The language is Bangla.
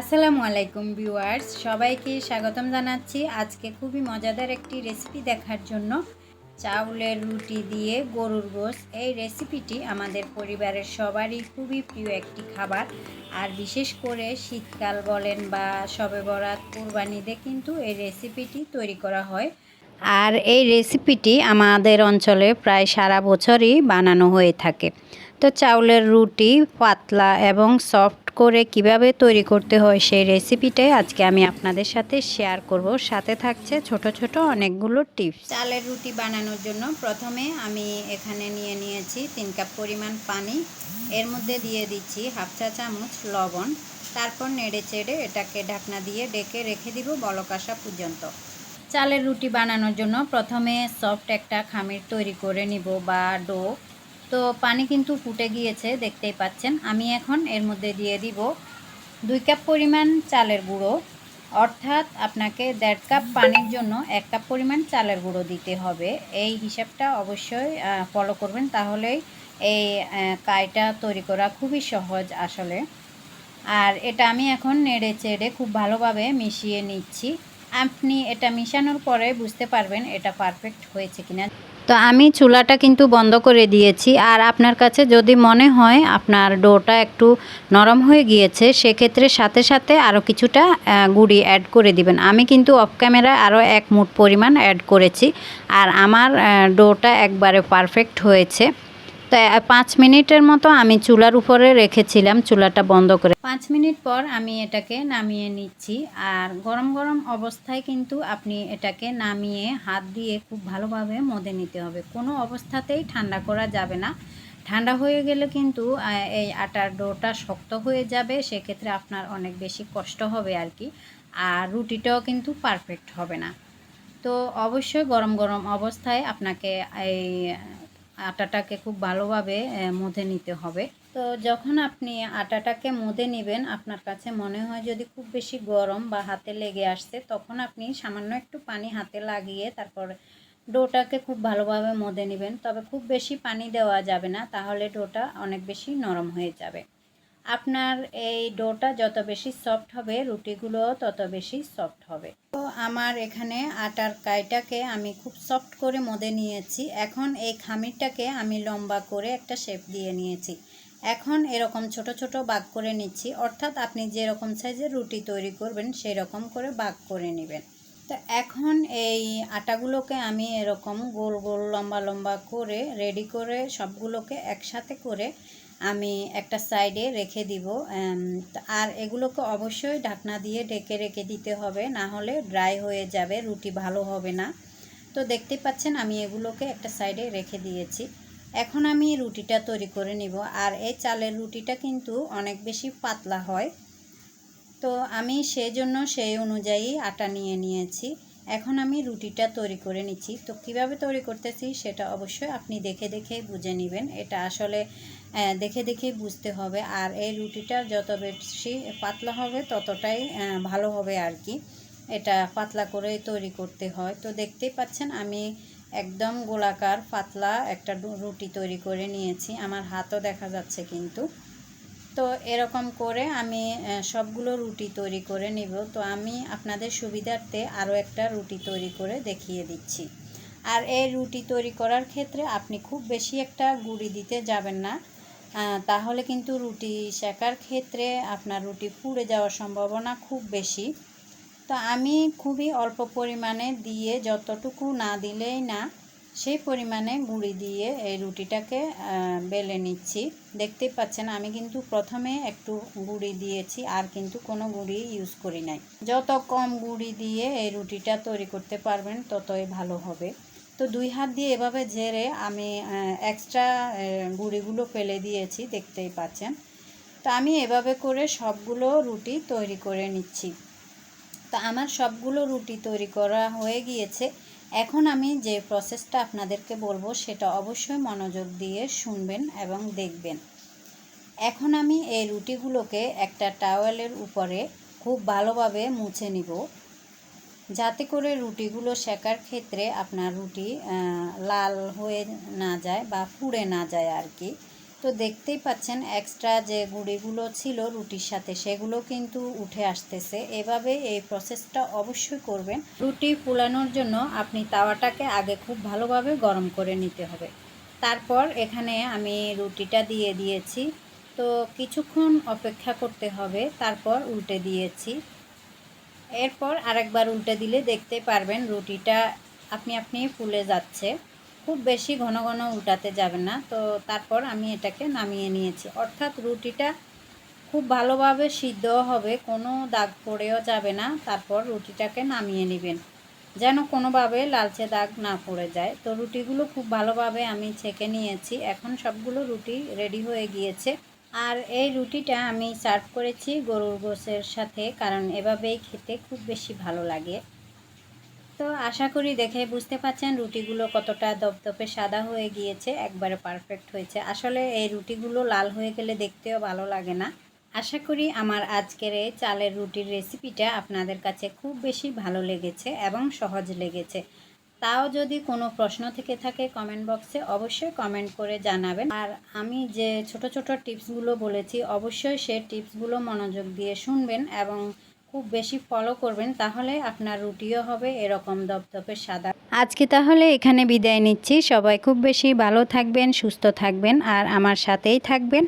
আসসালামু আলাইকুম ভিউয়ার্স, সবাইকে স্বাগতম জানাচ্ছি আজকে খুবই মজাদার একটি রেসিপি দেখার জন্য। চাউলের রুটি দিয়ে গরুর গোস এই রেসিপিটি আমাদের পরিবারের সবারই খুবই প্রিয় একটি খাবার। আর বিশেষ করে শীতকাল বলেন বা সবে বরাত, কুরবানিতে কিন্তু এই রেসিপিটি তৈরি করা হয়। আর এই রেসিপিটি আমাদের অঞ্চলে প্রায় সারা বছরই বানানো হয়ে থাকে। তো চাউলের রুটি পাতলা এবং সফট করে কীভাবে তৈরি করতে হয় সেই রেসিপিটাই আজকে আমি আপনাদের সাথে শেয়ার করব। সাথে থাকছে ছোট ছোট অনেকগুলো টিপস। চালের রুটি বানানোর জন্য প্রথমে আমি এখানে নিয়ে নিয়েছি তিন কাপ পরিমাণ পানি। এর মধ্যে দিয়ে দিচ্ছি হাফ চা চামচ লবণ। তারপর নেড়ে চেড়ে এটাকে ঢাকনা দিয়ে ডেকে রেখে দিব বলক আসা পর্যন্ত। চালের রুটি বানানোর জন্য প্রথমে সফট একটা খামির তৈরি করে নিব বা ডো তো পানি কিন্তু ফুটে গিয়েছে, দেখতেই পাচ্ছেন। আমি এখন এর মধ্যে দিয়ে দিব দুই কাপ পরিমাণ চালের গুঁড়ো। অর্থাৎ আপনাকে দেড় কাপ পানির জন্য এক কাপ পরিমাণ চালের গুঁড়ো দিতে হবে। এই হিসাবটা অবশ্যই ফলো করবেন তাহলেই এই কাইটা তৈরি করা খুবই সহজ আসলে। আর এটা আমি এখন নেড়ে চেড়ে খুব ভালোভাবে মিশিয়ে নিচ্ছি। আপনি এটা মিশানোর পরে বুঝতে পারবেন এটা পারফেক্ট হয়েছে কিনা। তো আমি চুলাটা কিন্তু বন্ধ করে দিয়েছি। আর আপনার কাছে যদি মনে হয় আপনার ডোটা একটু নরম হয়ে গিয়েছে, সেক্ষেত্রে সাথে সাথে আরও কিছুটা গুড়ি অ্যাড করে দিবেন। আমি কিন্তু অফ ক্যামেরায় আরও এক মুঠ পরিমাণ অ্যাড করেছি। আর আমার ডোটা একবারে পারফেক্ট হয়েছে। তো পাঁচ মিনিটের মতো আমি চুলার উপরে রেখেছিলাম, চুলাটা বন্ধ করে। পাঁচ মিনিট পর আমি এটাকে নামিয়ে নিচ্ছি। আর গরম গরম অবস্থায় কিন্তু আপনি এটাকে নামিয়ে হাত দিয়ে খুব ভালোভাবে মদে নিতে হবে। কোনো অবস্থাতেই ঠান্ডা করা যাবে না। ঠান্ডা হয়ে গেলে কিন্তু এই আটার ডোটা শক্ত হয়ে যাবে, সেক্ষেত্রে আপনার অনেক বেশি কষ্ট হবে আর কি। আর রুটিটাও কিন্তু পারফেক্ট হবে না। তো অবশ্যই গরম গরম অবস্থায় আপনাকে এই আটাটাকে খুব ভালোভাবে মধে নিতে হবে। তো যখন আপনি আটাটাকে মধে নেবেন, আপনার কাছে মনে হয় যদি খুব বেশি গরম বা হাতে লেগে আসছে, তখন আপনি সামান্য একটু পানি হাতে লাগিয়ে তারপর ডোটাকে খুব ভালোভাবে মধে নেবেন। তবে খুব বেশি পানি দেওয়া যাবে না, তাহলে ডোটা অনেক বেশি নরম হয়ে যাবে। আপনার এই ডোটা যত বেশি সফট হবে, রুটিগুলো তত বেশি সফট হবে। তো আমার এখানে আটার কাইটাকে আমি খুব সফট করে মদে নিয়েছি। এখন এই খামিরটাকে আমি লম্বা করে একটা শেপ দিয়ে নিয়েছি। এখন এরকম ছোট ছোট বাগ করে নিচ্ছি। অর্থাৎ আপনি যেরকম সাইজের রুটি তৈরি করবেন সেই রকম করে বাগ করে নেবেন। তো এখন এই আটাগুলোকে আমি এরকম গোল গোল লম্বা লম্বা করে রেডি করে সবগুলোকে একসাথে করে আমি একটা সাইডে রেখে দিব আর এগুলোকে অবশ্যই ঢাকনা দিয়ে ঢেকে রেখে দিতে হবে, না হলে ড্রাই হয়ে যাবে, রুটি ভালো হবে না। তো দেখতে পাচ্ছেন আমি এগুলোকে একটা সাইডে রেখে দিয়েছি। এখন আমি রুটিটা তৈরি করে নিব, আর এই চালের রুটিটা কিন্তু অনেক বেশি পাতলা হয়। তো আমি সেই জন্য সেই অনুযায়ী আটা নিয়ে নিয়েছি। এখন আমি রুটিটা তৈরি করে নিচ্ছি। তো কীভাবে তৈরি করতেছি সেটা অবশ্যই আপনি দেখে দেখে বুঝে নেবেন। এটা আসলে দেখে দেখে বুঝতে হবে। আর এই রুটিটা যত বেশি পাতলা হবে ততটাই ভালো হবে আর কি। এটা পাতলা করে তৈরি করতে হয়। তো দেখতেই পাচ্ছেন আমি একদম গোলাকার, পাতলা একটা রুটি তৈরি করে নিয়েছি। আমার হাতও দেখা যাচ্ছে কিন্তু। তো এরকম করে আমি সবগুলো রুটি তৈরি করে নিব। তো আমি আপনাদের সুবিধার্থে আরও একটা রুটি তৈরি করে দেখিয়ে দিচ্ছি। আর এই রুটি তৈরি করার ক্ষেত্রে আপনি খুব বেশি একটা গুঁড়ি দিতে যাবেন না। তাহলে কিন্তু রুটি শেখার ক্ষেত্রে আপনার রুটি পুড়ে যাওয়ার সম্ভাবনা খুব বেশি। তো আমি খুবই অল্প পরিমাণে দিয়ে যতটুকু না দিলেই না সেই পরিমাণে গুঁড়ি দিয়ে এই রুটিটাকে বেলে নিচ্ছি। দেখতেই পাচ্ছেন, আমি কিন্তু প্রথমে একটু গুঁড়ি দিয়েছি, আর কিন্তু কোনো গুঁড়ি ইউজ করি নাই। যত কম গুঁড়ি দিয়ে এই রুটিটা তৈরি করতে পারবেন, ততই ভালো হবে। তো দুই হাত দিয়ে এভাবে ঝেড়ে আমি এক্সট্রা গুঁড়িগুলো ফেলে দিয়েছি, দেখতেই পাচ্ছেন। তো আমি এভাবে করে সবগুলো রুটি তৈরি করে নিচ্ছি। তো আমার সবগুলো রুটি তৈরি করা হয়ে গিয়েছে। এখন আমি যে প্রসেসটা আপনাদেরকে বলব, সেটা অবশ্যই মনোযোগ দিয়ে শুনবেন এবং দেখবেন। এখন আমি এই রুটিগুলোকে একটা টাওয়েলের উপরে খুব ভালোভাবে মুছে নিব, যাতে করে রুটিগুলো শেখার ক্ষেত্রে আপনার রুটি লাল হয়ে না যায় বা পুড়ে না যায় আর কি। তো দেখতেই পাচ্ছেন এক্সট্রা যে গুঁড়িগুলো ছিল রুটির সাথে, সেগুলো কিন্তু উঠে আসতেছে। এভাবে এই প্রসেসটা অবশ্যই করবেন। রুটি ফুলানোর জন্য আপনি তাওয়াটাকে আগে খুব ভালোভাবে গরম করে নিতে হবে। তারপর এখানে আমি রুটিটা দিয়ে দিয়েছি। তো কিছুক্ষণ অপেক্ষা করতে হবে, তারপর উল্টে দিয়েছি। এরপর আরেকবার উল্টে দিলে দেখতে পারবেন রুটিটা আপনি আপনি ফুলে যাচ্ছে। খুব বেশি ঘন ঘন উল্টাতে যাবে না। তো তারপর আমি এটাকে নামিয়ে নিয়েছি। অর্থাৎ রুটিটা খুব ভালোভাবে সিদ্ধ হবে, কোনো দাগ পড়েও যাবে না। তারপর রুটিটাকে নামিয়ে নেবেন, যেন কোনোভাবে লালচে দাগ না পড়ে যায়। তো রুটিগুলো খুব ভালোভাবে আমি ছেঁকে নিয়েছি। এখন সবগুলো রুটি রেডি হয়ে গিয়েছে। আর এই রুটিটা আমি সার্ভ করেছি গরুর গোসের সাথে, কারণ এভাবেই খেতে খুব বেশি ভালো লাগে। তো আশা করি দেখে বুঝতে পাচ্ছেন রুটিগুলো কতটা দপদপে সাদা হয়ে গিয়েছে, একবারে পারফেক্ট হয়েছে। আসলে এই রুটিগুলো লাল হয়ে গেলে দেখতেও ভালো লাগে না। আশা করি আমার আজকের এই চালের রুটির রেসিপিটা আপনাদের কাছে খুব বেশি ভালো লেগেছে এবং সহজ লেগেছে। তাও যদি কোনো প্রশ্ন থেকে থাকে কমেন্ট বক্সে অবশ্যই কমেন্ট করে জানাবেন। আর আমি যে ছোট ছোট টিপসগুলো বলেছি, অবশ্যই সে টিপসগুলো মনোযোগ দিয়ে শুনবেন এবং খুব বেশি ফলো করবেন, তাহলে আপনার রুটিও হবে এরকম দপদপে সাদা। আজকে তাহলে এখানে বিদায় নিচ্ছি। সবাই খুব বেশি ভালো থাকবেন, সুস্থ থাকবেন, আর আমার সাথেই থাকবেন।